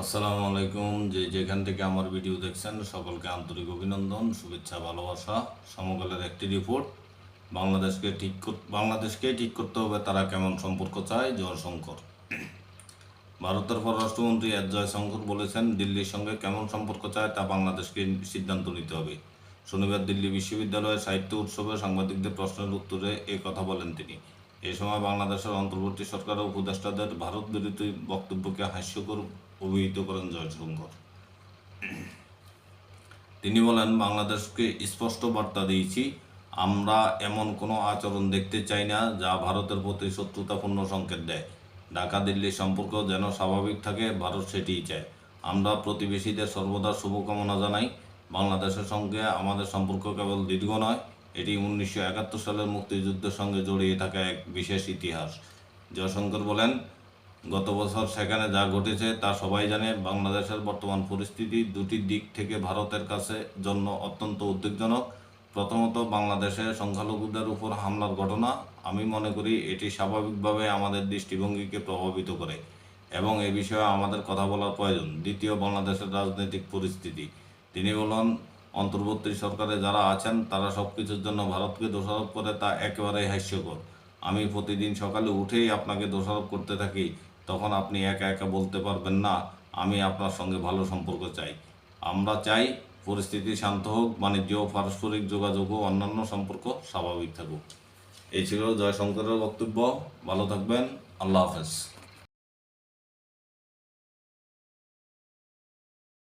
আসসালামু আলাইকুম। যে যেখান থেকে আমার ভিডিও দেখছেন, সকলকে আন্তরিক অভিনন্দন, শুভেচ্ছা, ভালোবাসা। সমকালের একটি রিপোর্ট বাংলাদেশকে ঠিক বাংলাদেশকে ঠিক করতে হবে, তারা কেমন সম্পর্ক চায়? জয়শঙ্কর। ভারতের পররাষ্ট্রমন্ত্রী এস জয়শঙ্কর বলেছেন, দিল্লির সঙ্গে কেমন সম্পর্ক চায় তা বাংলাদেশকে সিদ্ধান্ত নিতে হবে। শনিবার দিল্লি বিশ্ববিদ্যালয়ের সাহিত্য উৎসবে সাংবাদিকদের প্রশ্নের উত্তরে এ কথা বলেন তিনি। এ সময় বাংলাদেশের অন্তর্বর্তী সরকারের উপদেষ্টাদের ভারত বিরোধী বক্তব্যকে হাস্যকর অভিহিত করেন জয়শঙ্কর তিনি বলেন, বাংলাদেশকে স্পষ্ট বার্তা দিয়েছি, আমরা এমন কোনো আচরণ দেখতে চাই না যা ভারতের প্রতি শত্রুতাপূর্ণ সংকেত দেয়। ঢাকা দিল্লির সম্পর্ক যেন স্বাভাবিক থাকে, ভারত সেটিই চায়। আমরা প্রতিবেশীদের সর্বদা শুভকামনা জানাই। বাংলাদেশের সঙ্গে আমাদের সম্পর্ক কেবল দীর্ঘ নয় এটি উনিশশো একাত্তর সালের মুক্তিযুদ্ধের সঙ্গে জড়িয়ে থাকা এক বিশেষ ইতিহাস। জয়শঙ্কর বলেন, গত বছর সেখানে যা ঘটেছে তা সবাই জানে। বাংলাদেশের বর্তমান পরিস্থিতি দুটি দিক থেকে ভারতের কাছে জন্য অত্যন্ত উদ্বেগজনক। প্রথমত, বাংলাদেশে সংখ্যালঘুদের উপর হামলার ঘটনা। আমি মনে করি এটি স্বাভাবিকভাবে আমাদের দৃষ্টিভঙ্গিকে প্রভাবিত করে এবং এ বিষয়ে আমাদের কথা বলার প্রয়োজন। দ্বিতীয়, বাংলাদেশের রাজনৈতিক পরিস্থিতি। তিনি বলেন অন্তর্বর্তী সরকারে যারা আছেন, তারা সব কিছুর জন্য ভারতকে দোষারোপ করে তা একেবারেই হাস্যকর। আমি প্রতিদিন সকালে উঠেই আপনাকে দোষারোপ করতে থাকি, তখন আপনি একা একা বলতে পারবেন না, আমি আপনার সঙ্গে ভালো সম্পর্ক চাই। আমরা চাই পরিস্থিতি শান্ত হোক, বাণিজ্য পারস্পরিক যোগাযোগ ও অন্যান্য সম্পর্ক স্বাভাবিক থাকুক। এই ছিল জয়শঙ্করের বক্তব্য। ভালো থাকবেন। আল্লাহ হাফেজ।